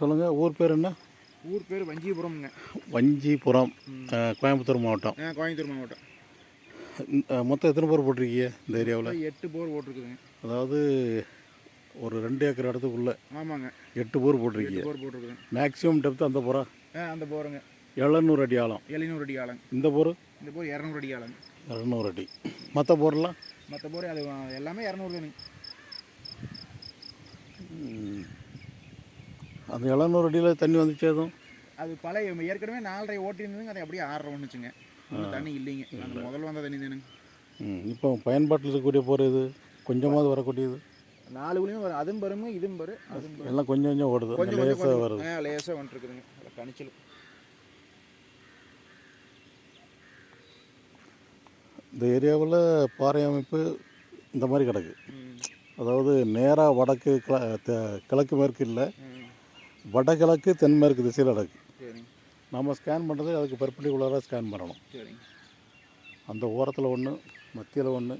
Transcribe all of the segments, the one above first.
சொல்லுங்கள் ஊர் பேர் என்ன? ஊர் பேர் வஞ்சிபுரம்ங்க. வஞ்சிபுரம். கோயம்புத்தூர் மாவட்டம். கோயம்புத்தூர் மாவட்டம். மொத்தம் எத்தனை பேர் போட்டிருக்கீங்க இந்த ஏரியாவில்? எட்டு போர் போட்டிருக்குதுங்க. அதாவது ஒரு ரெண்டு ஏக்கர் இடத்துக்குள்ள ஆமாங்க. எட்டு போர் போட்டிருக்கீங்க. போர் போட்டிருக்குதுங்க. மேக்ஸிமம் டெப்த் அந்த போரா? அந்த போருங்க. எழுநூறு அடி ஆழம். எழுநூறு அடி ஆழங்க இந்த போர்? இந்த போர் இரநூறு அடி ஆழங்க இரநூறு அடி. மற்ற போர்லாம்? மற்ற போர் அது எல்லாமே இரநூறு. அந்த எழுநூறு அடியில் தண்ணி வந்துச்சு எதுவும்? அது பழைய ஏற்கனவே நாலரை ஓட்டி இருந்ததுங்க அதை அப்படியே ஆறரை ஒன்றுச்சுங்க தண்ணி இல்லைங்க. அந்த முதல்ல வந்த தண்ணி தானுங்க. ம், இப்போ பயன்பாட்டில் இருக்கக்கூடிய போர் இது கொஞ்சமாவது வரக்கூடியது. நாலு குழியும் வரும் அதுவும் பருங்க இதுவும் பரு அதுவும். எல்லாம் கொஞ்சம் கொஞ்சம் ஓடுது. கொஞ்சம் லேசாக வருது. லேசாக வந்துருக்குதுங்க. அதில் கணிச்சல் இந்த ஏரியாவில் பாறை அமைப்பு இந்த மாதிரி கிடக்கு. அதாவது நேராக வடக்கு கிழக்கு மேற்கு இல்லை. வடகிழக்கு தென்மேற்கு திசையில் சரிங்க. நம்ம ஸ்கேன் பண்ணுறது அதுக்கு பெர்பெண்டிகுலராக ஸ்கேன் பண்ணணும். அந்த ஓரத்தில் ஒன்று மத்தியில் ஒன்று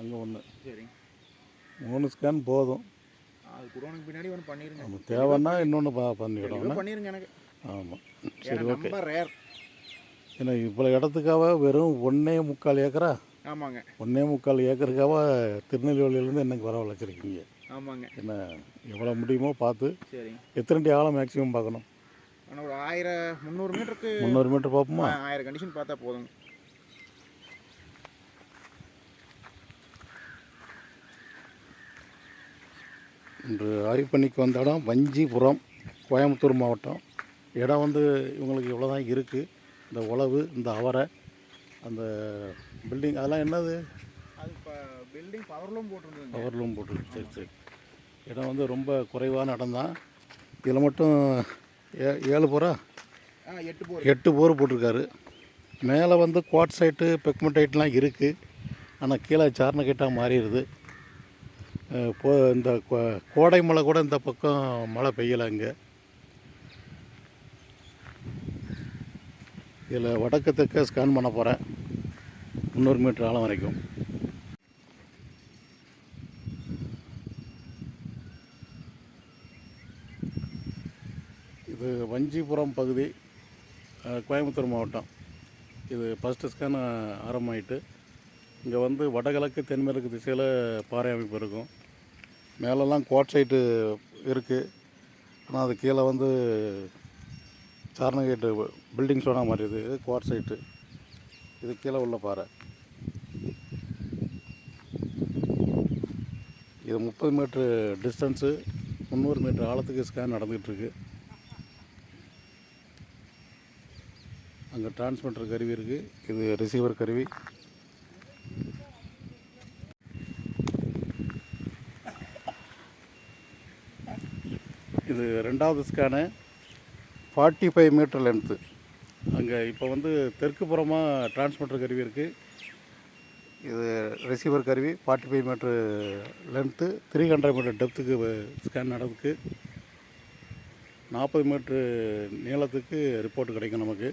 அங்கே ஒன்று மூணு ஸ்கேன் போதும். பின்னாடி ஒன்று நம்ம தேவைன்னா இன்னொன்று பா பண்ணிக்கிடும் தெளிவா பண்ணிருங்க எனக்கு. ஆமாம் சரி ஓகே ரேர் ஏன்னா இவ்வளோ இடத்துக்காக வெறும் ஒன்றே முக்கால் ஏக்கரா? ஆமாங்க. ஒன்றே முக்கால் ஏக்கருக்காக திருநெல்வேலியிலேருந்து எனக்கு வர வளர்க்குறீங்க. ஆமாங்க. என்ன எவ்வளோ முடியுமோ பார்த்து சரிங்க எத்தனை ஆழம் மேக்ஸிமம் பார்க்கணும்? ஆனால் ஒரு ஆயிரம் முந்நூறு மீட்டருக்கு முந்நூறு மீட்டர் பார்ப்போமா? ஆயிரம் கண்டிஷன் பார்த்தா போதுங்க. இன்று ஆய்வு பண்ணிக்கு வந்த இடம் வஞ்சிபுரம் கோயம்புத்தூர் மாவட்டம். இடம் வந்து இவங்களுக்கு இவ்வளோ தான் இருக்குது இந்த உழவு இந்த அவரை அந்த பில்டிங் அதெல்லாம் என்னது? அது இப்போ பில்டிங் பவர்லூம் பவர் லூம் போட்டு சரி சரி. இடம் வந்து ரொம்ப குறைவான இடம் தான் இதில் மட்டும் ஏ ஏழு போரா? எட்டு போர். எட்டு போர் போட்டிருக்காரு. மேலே வந்து குவாட் சைட்டு பெக்மெண்டைட்லாம் இருக்குது ஆனால் கீழே சார்னகேட்டாக மாறிடுது. இப்போ இந்த கோடை மழை கூட இந்த பக்கம் மழை பெய்யலை இங்கே இதில் வடக்கு தெற்க ஸ்கேன் பண்ண போகிறேன். முந்நூறு மீட்டர் ஆழம் வரைக்கும். இது வஞ்சிபுரம் பகுதி கோயம்புத்தூர் மாவட்டம். இது ஃபஸ்ட்டு ஸ்கேன் ஆரம்பமாயிட்டு இங்கே வந்து வடகிழக்கு தென்மேற்கு திசையில் பாறை அமைப்பு இருக்கும். மேலெல்லாம் கோட் சைட்டு இருக்குது ஆனால் அது கீழே வந்து சாரணகேட்டு பில்டிங் சோனா மாதிரி இது இது குவாட் சைட்டு. இது கீழே உள்ள பாறை. இது முப்பது மீட்ரு டிஸ்டன்ஸு முந்நூறு மீட்டர் ஆழத்துக்கு ஸ்கேன் நடந்துகிட்டு அங்கே டிரான்ஸ்மிட்டர் கருவி இருக்குது இது ரிசீவர் கருவி. இது ரெண்டாவது scan forty five metre length அங்கே இப்போ வந்து தெற்கு புறமாக டிரான்ஸ்மிட்டர் கருவி இருக்குது இது ரிசீவர் கருவி forty five metre length three hundred metre டெப்த்துக்கு scan நடக்குது நாற்பது மீட்ரு நீளத்துக்கு ரிப்போர்ட் கிடைக்கும் நமக்கு.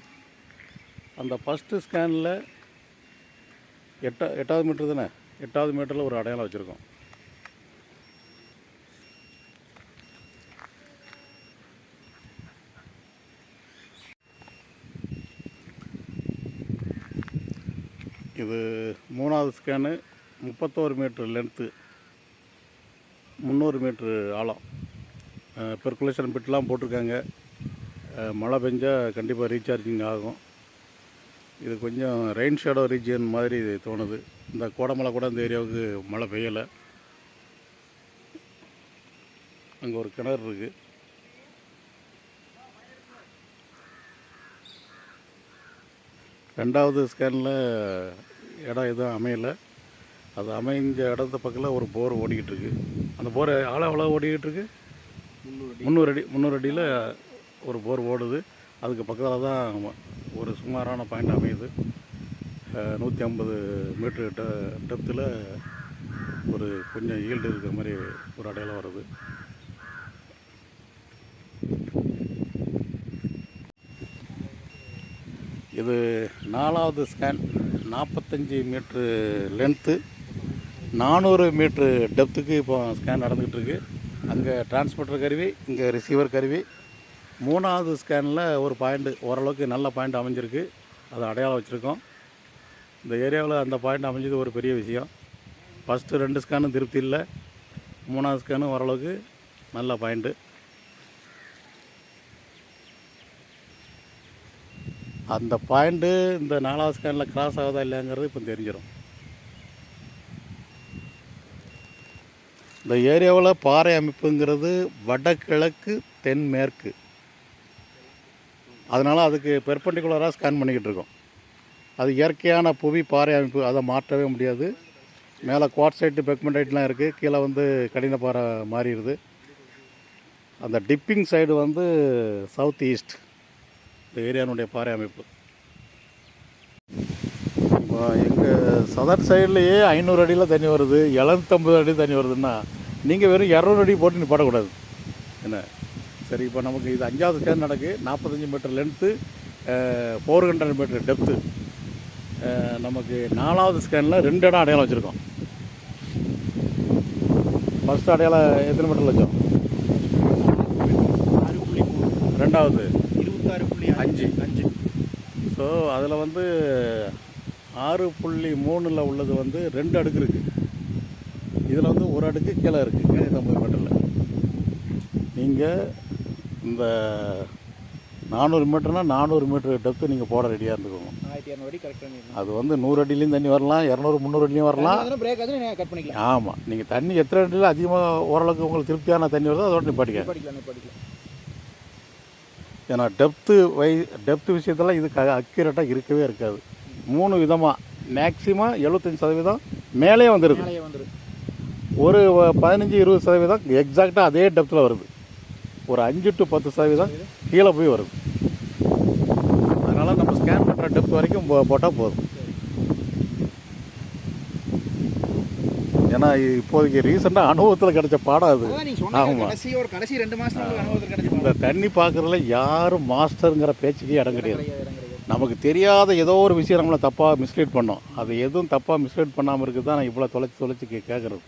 அந்த ஃபஸ்ட்டு ஸ்கேனில் எட்டா எட்டாவது மீட்டர் தானே? எட்டாவது மீட்டரில் ஒரு அடையாளம் வச்சுருக்கோம். இது மூணாவது ஸ்கேனு முப்பத்தோரு மீட்ரு லென்த்து முந்நூறு மீட்ரு ஆழம். பெர்குலேஷன் பிட்லாம் போட்டிருக்காங்க. மழை பெஞ்சால் கண்டிப்பாக ரீசார்ஜிங் ஆகும். இது கொஞ்சம் ரெயின் ஷேடோ ரீஜியன் மாதிரி தோணுது. இந்த கோடமலை கூட இந்த ஏரியாவுக்கு மழை பெய்யலை. அங்கே ஒரு கிணறு இருக்குது ரெண்டாவது ஸ்கேனில் இடம் எதுவும் அமையலை. அது அமைஞ்ச இடத்து பக்கத்தில் ஒரு போர் ஓடிக்கிட்டு இருக்கு. அந்த போர் ஆழம் எவ்வளோ ஓடிக்கிட்டு இருக்கு? முந்நூறு அடி. முந்நூறு அடியில் ஒரு போர் ஓடுது. அதுக்கு பக்கத்தில் தான் ஒரு சுமாரான பாயிண்ட் அமையுது. நூற்றி ஐம்பது மீட்ரு ட டெப்த்தில் ஒரு கொஞ்சம் ஈல்டு இருக்கிற மாதிரி ஒரு அடையாளம் வருது. இது நாலாவது ஸ்கேன் நாற்பத்தஞ்சு மீட்ரு லென்த்து நானூறு மீட்ரு டெப்த்துக்கு இப்போ ஸ்கேன் நடந்துகிட்ருக்கு அங்கே டிரான்ஸ்மிட்டர் கருவி இங்கே ரிசீவர் கருவி மூணாவது ஸ்கேனில் ஒரு பாயிண்ட் ஓரளவுக்கு நல்ல பாயிண்ட் அமைஞ்சிருக்கு. அதை அடையாளம் வச்சுருக்கோம். இந்த ஏரியாவில் அந்த பாயிண்ட் அமைஞ்சது ஒரு பெரிய விஷயம். ஃபஸ்ட்டு ரெண்டு ஸ்கேனும் திருப்தி இல்லை. மூணாவது ஸ்கேனும் ஓரளவுக்கு நல்ல பாயிண்ட்டு அந்த பாயிண்ட்டு இந்த நாலாவது ஸ்கேனில் கிராஸ் ஆகுதா இல்லைங்கிறது இப்போ தெரிஞ்சிடும் இந்த ஏரியாவில் பாறை அமைப்புங்கிறது வடகிழக்கு தென்மேற்கு. அதனால் அதுக்கு பெர்பண்டிகுலராக ஸ்கேன் பண்ணிக்கிட்டு இருக்கோம். அது இயற்கையான புவி பாறை அமைப்பு அதை மாற்றவே முடியாது. மேலே குவாட்சைட்டு பெக்மெண்டைட்லாம் இருக்குது கீழே வந்து கடின பாறை மாறிடுது. அந்த டிப்பிங் சைடு வந்து சவுத் ஈஸ்ட் இந்த ஏரியானுடைய பாறை அமைப்பு இப்போ எங்கள் சதர் சைட்லேயே ஐநூறு அடியில் தண்ணி வருது எழுநூத்தம்பது அடி தண்ணி வருதுன்னா நீங்கள் வெறும் இரநூறு அடி போட்டு நிப்பாடக்கூடாது. என்ன? சரி இப்போ நமக்கு இது அஞ்சாவது ஸ்கேன் நடக்கு. நாற்பத்தஞ்சு metre length four hundred metre depth நமக்கு நாலாவது ஸ்கேனில் ரெண்டு இடம் அடையாளம் வச்சுருக்கோம். ஃபஸ்ட் அடையாளம் எத்தனை மீட்டர் லட்சம் ரெண்டாவது. இருபத்தாறு புள்ளி அஞ்சு. அஞ்சு. ஸோ அதில் வந்து ஆறு புள்ளி மூணில் உள்ளது வந்து ரெண்டு அடுக்கு இருக்குது இதில் வந்து ஒரு அடுக்கு கீழே இருக்குது எழுநூத்தம்பது மீட்டரில் நீங்கள் இந்த நானூறு மீட்டர்னால் நானூறு மீட்டர் டெப்த்து நீங்கள் போட ரெடியாக இருந்துக்கோங்க. ஆயிரத்தி இரநூறு அடி கரெக்ட் பண்ணிடலாம் அது வந்து நூறு அடியிலையும் தண்ணி வரலாம் இரநூறு முந்நூறு அடிலையும் வரலாம். பிரேக் ஆகுது நீங்கள் கட் பண்ணிக்கலாம். ஆமாம் நீங்கள் தண்ணி எத்தனை அடியில் அதிகமாக ஓரளவுக்கு உங்களுக்கு திருப்தியான தண்ணி வருதோ அதோட நிப்பாட்டிக்க படிக்கலாம் படிக்கலாம் ஏன்னா டெப்த்து வை டெப்த்து விஷயத்தில் இது அக்யூரேட்டாக இருக்கவே இருக்காது. மூணு விதமாக மேக்ஸிமம் எழுபத்தஞ்சி சதவீதம் மேலே வந்துடுது ஒரு பதினஞ்சு இருபது சதவீதம் எக்ஸாக்டாக அதே டெப்த்தில் வருது. ஒரு அஞ்சு டு பத்து சதவீதம் கீழே போய் வருது அதனால் நம்ம ஸ்கேன் பண்ணுற டெப்த் வரைக்கும் போட்டால் போதும். ஏன்னா இப்போதைக்கு ரீசெண்டாக அனுபவத்தில் கிடைச்ச பாடம் அது. அதான் நீங்கள் சொன்ன ஆமா. கடைசி ஒரு கடைசி ரெண்டு மாதம் உங்களுக்கு அனுபவத்தில் கிடைச்சி இந்த தண்ணி பார்க்குறதுல யாரும் மாஸ்டருங்கிற பேச்சுக்கே இடம் கிடையாது. நமக்கு தெரியாத ஏதோ ஒரு விஷயம் நம்மளை தப்பாக மிஸ்லீட் பண்ணோம். அது எதுவும் தப்பாக மிஸ்லீட் பண்ணாமல் இருக்குது தான் நான் இவ்வளோ தொலைச்சி தொலைச்சி கேட்குறது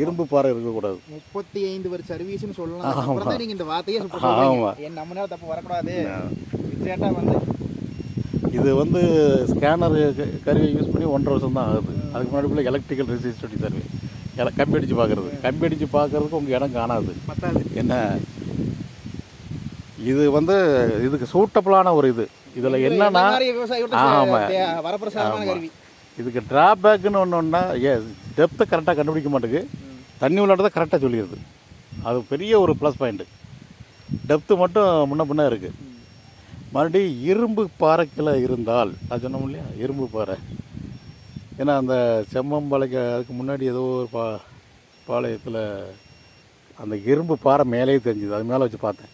இரும்பு பாறை இருக்கக்கூடாது. முப்பத்தி ஐந்து வருஷ சர்வீஸ்னு சொல்லலாம் நீங்கள் இந்த வார்த்தையே ஆமா. சொல்லுவீங்க என் நம்ம நேரம் தப்பு வரக்கூடாது? எக்ஸாக்டாக வந்து. இது வந்து ஸ்கேனர் கருவியை யூஸ் பண்ணி ஒன்றரை வருஷம் தான் ஆகுது. அதுக்கு முன்னாடி எலக்ட்ரிக்கல் ரெசிஸ்டிவிட்டி சர்வே கம்பி அடித்து பார்க்குறது கம்பி அடித்து பார்க்குறதுக்கு உங்கள் இடம் காணாது. என்ன? இது வந்து இதுக்கு சூட்டபிளான ஒரு இது. இதில் என்னன்னா ஆமா. வரப்பிரசாதமான. கருவி. இதுக்கு ட்ராபேக்குன்னு ஒன்று ஒன்றா ஏ டெப்த்தை கரெக்டாக கண்டுபிடிக்க மாட்டேங்குது. தண்ணி உள்ளாட்டதை கரெக்டாக சொல்லிடுது. அது பெரிய ஒரு ப்ளஸ் பாயிண்ட்டு டெப்த்து மட்டும் முன்ன பின்ன இருக்குது மறுபடியும் இரும்பு பாறைக்கில் இருந்தால் நான் சொன்னோம் இல்லையா? இரும்பு பாறை. ஏன்னா அந்த செம்மம்பாளைக்கு அதுக்கு முன்னாடி ஏதோ ஒரு பா பாளையத்தில் அந்த இரும்பு பாறை மேலேயே தெரிஞ்சுது. அது மேலே வச்சு பார்த்தேன்.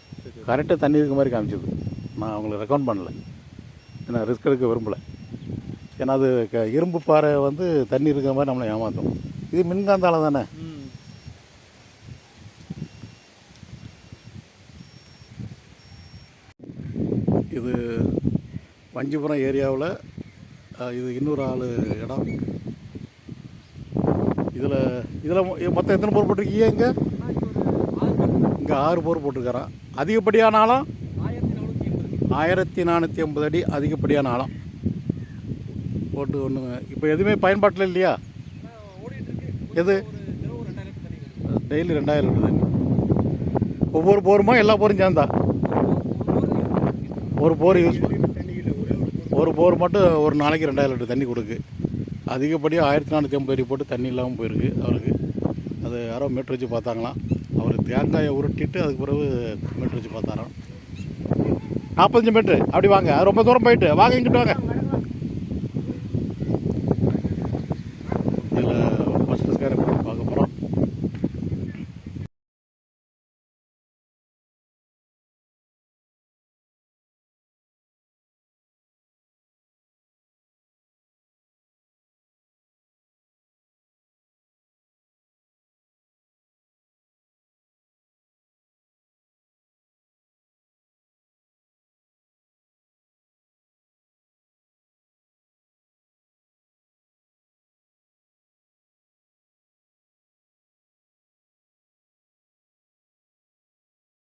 கரெக்டாக தண்ணி இருக்க மாதிரி காமிச்சது. நான் அவங்களை ரெக்கமெண்ட் பண்ணல. ஏன்னா ரிஸ்க் எடுக்க விரும்பலை. ஏன்னா அது க- இரும்பு பாறை வந்து தண்ணி இருக்கிற மாதிரி நம்மளை ஏமாற்றும் இது மின்காந்தால தானே? இது வஞ்சிபுரம் ஏரியாவில் இது இன்னொரு ஆள் இடம். இதில் இதில் மொத்தம் எத்தனை போர் போட்டிருக்கீங்க இங்கே? இங்கே ஆறு போர் போட்டிருக்கிறான் அதிகப்படியான ஆழம் ஆயிரத்தி நானூற்றி ஐம்பது அடி அதிகப்படியான ஆழம் போட்டு ஒன்று இப்போ எதுவுமே பயன்பாட்டில் இல்லையா? எது? டெய்லி ரெண்டாயிரம் லிட்டர் தண்ணி ஒவ்வொரு போருமா எல்லா போரும் சேர்ந்தா? ஒரு போர் யூஸ் ஒரு போர் மட்டும் ஒரு நாளைக்கு ரெண்டாயிரம் லிட்டர் தண்ணி கொடுக்கு. அதிகப்படியாக ஆயிரத்தி நானூற்றி ஐம்பது அடி போட்டு தண்ணி இல்லாமல் போயிருக்கு அவருக்கு. அது யாரோ மீட்டர் வச்சு பார்த்தாங்களாம். அவர் தேங்காயை உருட்டிட்டு அதுக்கு பிறகு மீட்டர் வச்சு பார்த்தாராம். நாற்பத்தஞ்சு மீட்ரு அப்படி வாங்க. ரொம்ப தூரம் போயிட்டு. வாங்க இங்கிட்டு வாங்க.